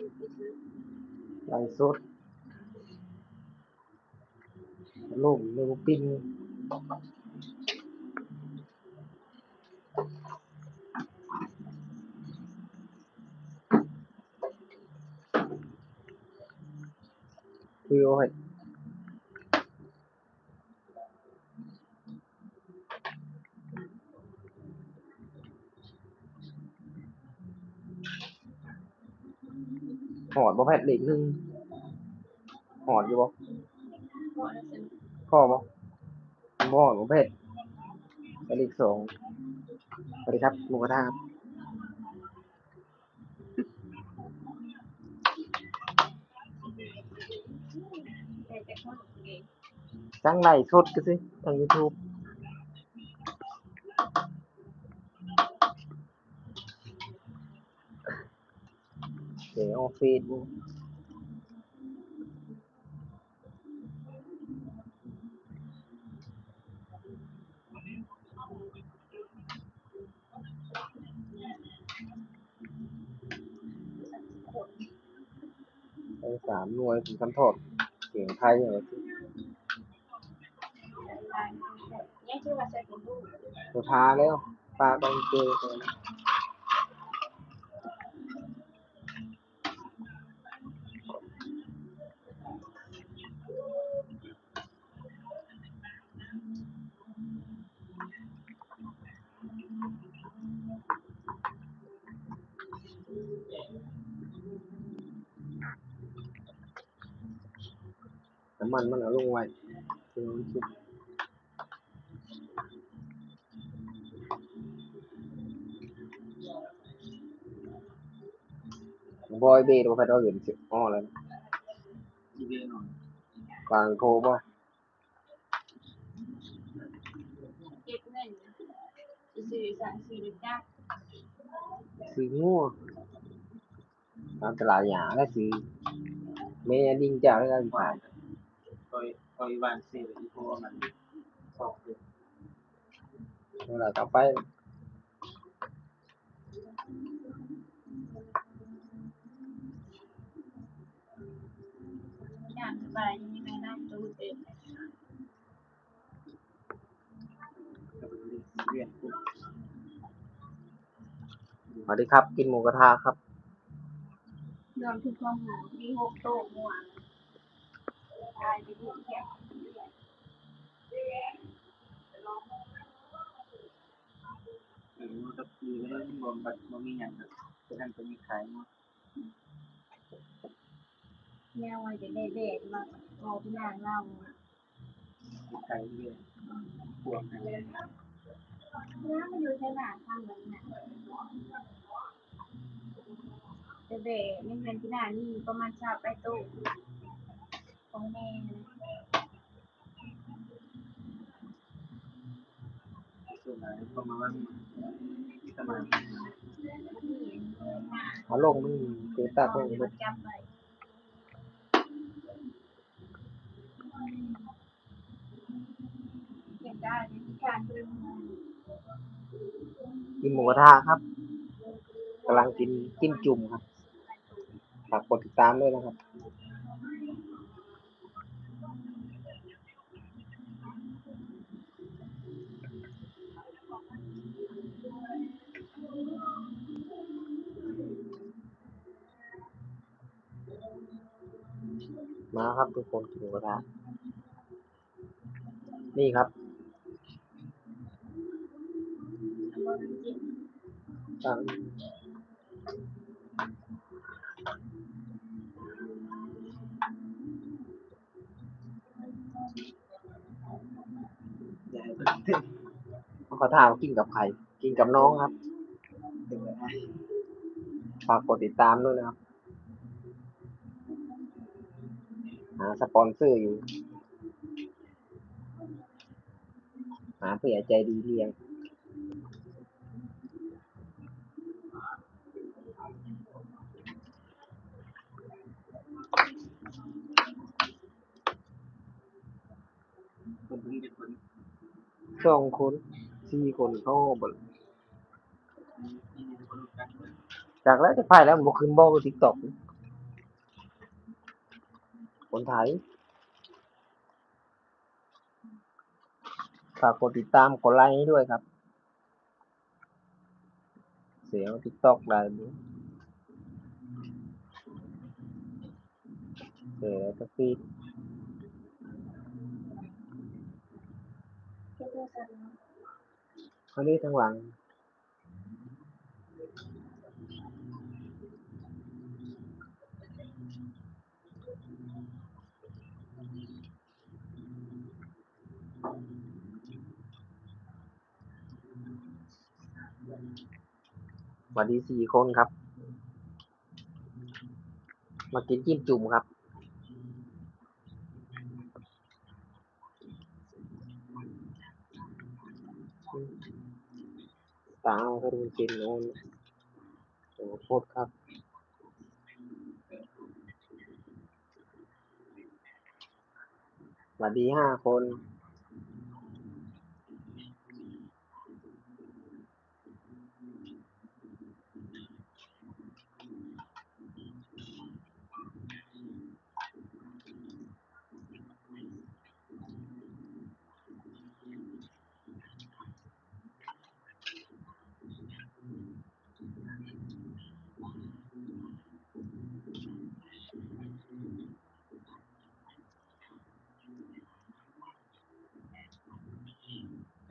ไลฟ์สดล่มเลยบ่ปิ้งคือเอาให้ห อดบ่แพทย์เลขหนึ่งหอดอยู่บ่พ่อบ่บ่หอดบ่แพทย์ไปเลขสองสวัสดีครับหมูกระทะครับจังไลฟ์สดก็สิทาง YouTube เดี๋ยวเอาเฟซบุ๊กไปสามหน่วยถึงคำโทษเสียงไทยเหรอยังชื่อว่าใส่เป็นลูกสุดท้ายแล้วปลาต้องเจอกันน้ำมันมันเอาลงไว้เป็นน้บอยเบย์ตัวแฟนเราเห็นสิอ๋อแล้วอีเวนต์หน่อยกลางโทรบ่เก็บเงินซื้อสั่งซื้อจ้าซื้องัวตามตลาดหยาแล้วซื้อเมยดิ้งเจ้าแล้วกันว่าขาย คอยคอยวานเซลอีโคมันสองเดือนเวลาต่อไปอย่างสบายยังไม่นั่งตู้เต็มกับเรียนปุ๊บสวัสดีครับ กินหมูกระทะครับ รวมทุกข้อมูลมีหกโต๊ะมั่วตายไปดูแค่หรือว่จะคือเรื่องรวมบัตรบ่มีอย่างแบบจะทำจะมีขายมั้งแนวว่าจะได้เด็กมาเอาพี่นางเราขายเรื่อยพวกอะไรเนื้อมันอยู่ใช่ไหมทางนั้นน่ะจะเด็กนี่เป็นพี่นางนี่ประมาณชาไปตู้ ของแม่ส่วนไหนก็มาว่างมาธิเอาลงมันเกตัดลงเดี๋ยวเบิดจับไปเก็บได้ที่การดึงกินหมูกระทะครับกำลังกินจิ้มจุ่มครับฝากกดติดตามด้วยนะครับ มาครับทุกคนกินกระทะนี่ครับตังอย่านเต้นเขาถามกินกับใคร กินกับน้องครับ ฝากกดติดตามด้วยนะครับ หาสปอนเซอร์อยู่ หาผู้ใหญ่ใจดีเลี้ยงสองคนสี่คนเขาบนจากแล้วจะพายแล้วมันบ่ขึ้นบ่บนทิกตอก คนไทยฝากกดติดตามกดไลค์ให้ด้วยครับ เสียงติ๊กต็อกได้ดูเสียงก็ฟีดเพื่อเพื่อสันเนาะเขานี้ทั้งหลัง ส วัสดีสี่คนครับ มากินจิ้มจุ่มครับตาเอาก็ดูกินโน่นโอ้โคตรครับสวัสดีห้าคน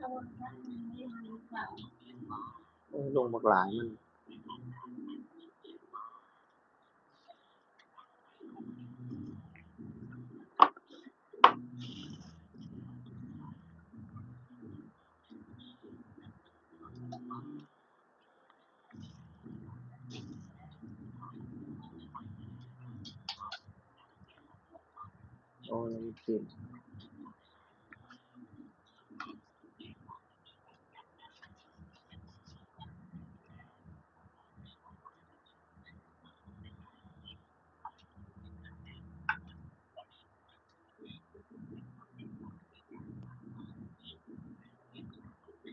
ถ้าวันนั้นไ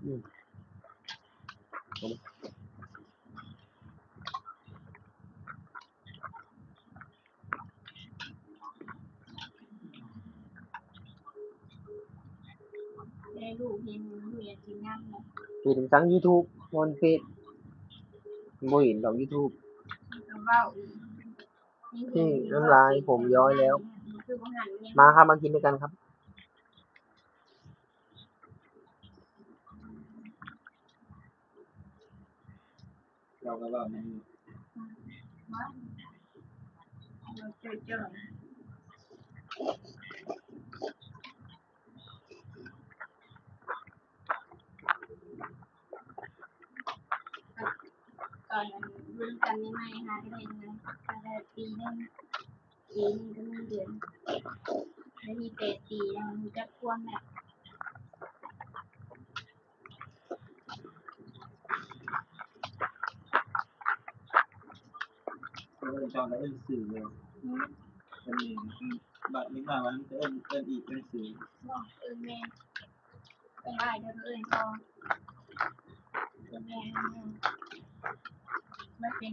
ได้ลูกเห็นลูกอยากกินน้ำเนาะเห็นทั้ง YouTube บนเฟซบ่เห็นดอก YouTube ก็เว้าอีกนี่น้ำลายผมย้อยแล้ว คือบ่หันเนี่ย มาครับมากินด้วยกันครับ เราก็ว่ามันว่ราเจอเจอตอนนั้นรุ่นกันไม่ไม่หาได้เลยแต่ปีนึงปีนึงก็มีเดือนแล้วมีแปดปีแล้วมันจะควรแบบ เราก็ จองแล้วเอ็นสื่อเลยอืมมันมีบัตรนี้มาวันเอ็นเอ็นอีกเอ็นสื่อบอกเอิญแม่เอิญได้เดี๋ยวเอ็นจองเอิญแม่ไม่เป็น